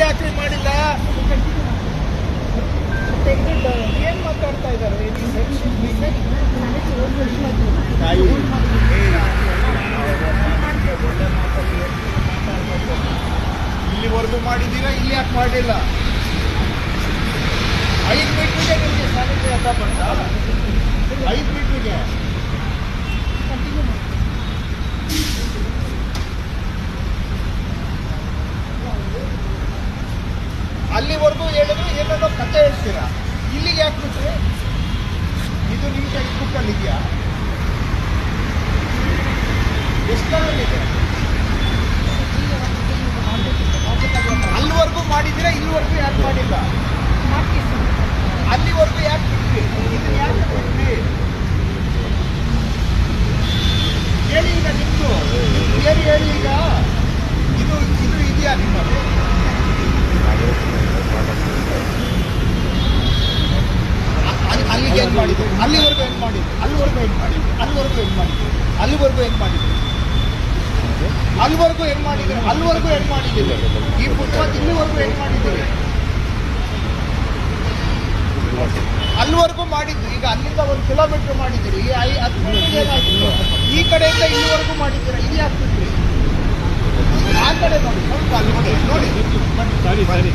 ಇಲ್ಲಿ ಯಾಕ್ರಿ ಮಾಡಿಲ್ಲ. ಏನ್ ಮಾತಾಡ್ತಾ ಇದ್ದಾರೆ? ಇಲ್ಲಿವರೆಗೂ ಮಾಡಿದ್ದೀರಾ? ಇಲ್ಲಿ ಯಾಕೆ ಮಾಡಿಲ್ಲ? ಐದು ಮೀಟ್ರಿಗೆ ನಿಮಗೆ ಸ್ಯಾನಿಟರಿ ಅಂತ ಬಂತ ಐದು ಮೀಟ್ರಿಗೆ? ಅಲ್ಲಿವರೆಗೂ ಹೇಳಿದ್ರು ಏನಾದ್ರು ಕಥೆ ಹೇಳ್ತೀರಾ? ಇಲ್ಲಿಗೆ ಯಾಕೆ ಬಿಟ್ರಿ? ಇದು ನಿಮ್ಮ ಟೆಕ್ಸ್ಟ್ ಬುಕ್ಕಲ್ಲಿ ಇದೆಯಾ? ಅಲ್ಲಿವರೆಗೂ ಮಾಡಿದ್ದೀರಾ? ಇಲ್ಲಿವರೆಗೂ ಯಾಕೆ ಮಾಡಿಲ್ಲ? ಅಲ್ಲಿವರೆಗೂ ಯಾಕೆ ಬಿಟ್ರಿ? ಇದನ್ನ ಯಾಕೆ ಬಿಟ್ರಿ? ಹೇಳಿ ಈಗ ನಿಮ್ದು. ಹೇಳಿ ಹೇಳಿ ಈಗ. ಇದು ಇದು ಇದೆಯಾ ನಿಮ್ಮದು ಅಲ್ಲಿ- ಅಲ್ಲಿಗೆ ಏನು ಮಾಡಿದ್ರು. ಅಲ್ಲಿವರೆಗೂ ಏನು ಮಾಡಿದ್ರು? ಅಲ್ಲಿವರೆಗೂ ಏನು ಮಾಡಿದ್ರು? ಅಲ್ಲಿವರೆಗೂ ಏನು ಮಾಡಿದ್ರು? ಅಲ್ಲಿವರೆಗೂ ಏನು ಮಾಡಿದ್ರು? ಅಲ್ಲಿವರೆಗೂ ಏನು ಮಾಡಿದ್ರು? ಅಲ್ಲಿವರೆಗೂ ಏನು ಮಾಡಿದ್ದೀವಿ ಈ ಫುಟ್ಪಾತ್ ಇಲ್ಲಿವರೆಗೂ ಏನು ಮಾಡಿದ್ದೀವಿ ಅಲ್ಲಿವರೆಗೂ ಮಾಡಿದ್ದು ಈಗ ಅಲ್ಲಿಂದ ಒಂದು ಕಿಲೋಮೀಟರ್ ಮಾಡಿದ್ದೀರಿ ಈ ಐ ಹತ್ತು ಈ ಕಡೆಯಿಂದ ಇಲ್ಲಿವರೆಗೂ ಮಾಡಿದ್ದೀರ? ಇಲ್ಲಿ ಹಾಕ್ತಿದ್ರಿ ಆ ಕಡೆ ನೋಡಿ. ಅಲ್ಲಿ ನೋಡಿ. ನೋಡಿ. ಸರಿ ಸರಿ.